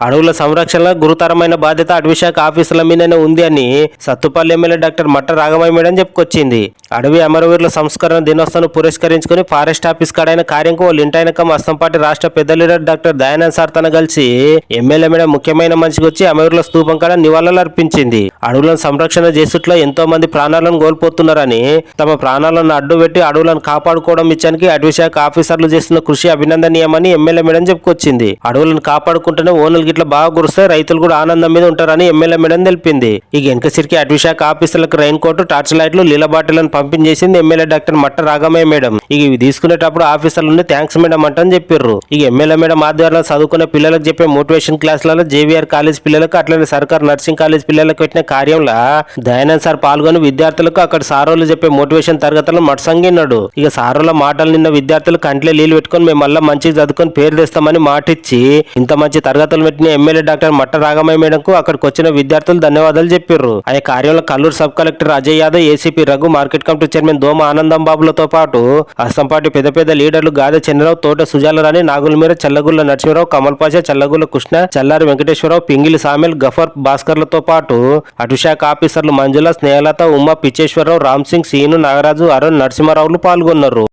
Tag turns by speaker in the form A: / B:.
A: అడవుల సంరక్షణ గురుతరమైన బాధ్యత అటవీశాఖ ఆఫీసుల మీదనే ఉంది అని సత్తుపల్లి ఎమ్మెల్యే డాక్టర్ మట్ట రాఘమయ్య మేడం చెప్పుకొచ్చింది. అడవి అమరవీరుల సంస్కరణ దినోత్సవం పురస్కరించుకుని ఫారెస్ట్ ఆఫీస్ కాడైన కార్యంకు వాళ్ళు ఇంటైనక మస్తంపాటి రాష్ట్ర పెద్ద లీడర్ డాక్టర్ దయానంద్ సార్ తన కలిసి ఎమ్మెల్యే మేడం ముఖ్యమైన మనిషికి వచ్చి అమరవీరుల స్తూపం కాడ నివాళులు అర్పించింది. అడవులను సంరక్షణ చేసేట్లో ఎంతో మంది ప్రాణాలను కోల్పోతున్నారని తమ ప్రాణాలను అడ్డు పెట్టి అడవులను కాపాడుకోవడం ఇచ్చానికి అటవీశాఖ ఆఫీసర్లు చేస్తున్న కృషి అభినందనీయమని ఎమ్మెల్యే మేడం చెప్పుకొచ్చింది. అడవులను కాపాడుకుంటేనే ఓనర్లు ఇట్లా బాగా కురిస్తే రైతులు కూడా ఆనందం మీద ఉంటారని ఎమ్మెల్యే మేడం తెలిపింది. ఇక వెనక సిరికి అటవీశాఖ ఆఫీసర్లకు రైన్ కోట్ టార్చ్ లైట్లు లీల బాటిలను పంపించేసింది ఎమ్మెల్యే డాక్టర్ మట్ట రాగమయ్య మేడం. ఇక ఇవి తీసుకునేటప్పుడు ఆఫీసర్లు థ్యాంక్స్ మేడం అంటని చెప్పారు ఇక ఎమ్మెల్యే మేడం ఆధ్వర్యంలో చదువుకునే పిల్లలకు చెప్పే మోటివేషన్ క్లాసులలో జేవీఆర్ కాలేజ్ పిల్లలకు అట్లనే సర్కార్ నర్సింగ్ కాలేజ్ పిల్లలకు పెట్టిన కార్యంలో దయానంద్ సార్ పాల్గొని విద్యార్థులకు అక్కడ సారోలు చెప్పే మోటివేషన్ తరగతులను మట్సంగిన్నాడు. ఇక సారోల మాటలు నిన్న విద్యార్థులు కంట్లో నీళ్ళు పెట్టుకొని మేము మళ్ళీ మంచిగా చదువుకొని పేరు తెస్తామని మాటిచ్చి ఇంత మంచి తరగతులు పెట్టిన ఎమ్మెల్యే డాక్టర్ మట్ట రాగమయ్య మేడంకు అక్కడికి వచ్చిన విద్యార్థులు ధన్యవాదాలు చెప్పారు ఆ కార్యంలో Kalluru sub collector Ajay Yadav ACP Raghu market committee chairman Doma Anandam బాబులతో పాటు పార్టీ పెద్ద పెద్ద లీడర్లు గాదె చంద్రరావు తోట సుజాలరాణి నాగులమీర చల్లగుల్ల నరసింహరావు కమల్ పాషా చల్లగుల్ల కృష్ణ చల్లారి వెంకటేశ్వరరావు పింగిలి సామెల్ గఫర్ భాస్కర్లతో పాటు అటుశాఖ ఆఫీసర్లు మంజుల స్నేహలత ఉమా పిచ్చేశ్వరరావు రామ్ సింగ్ సీను నాగరాజు అరుణ్ నరసింహారావులు పాల్గొన్నారు.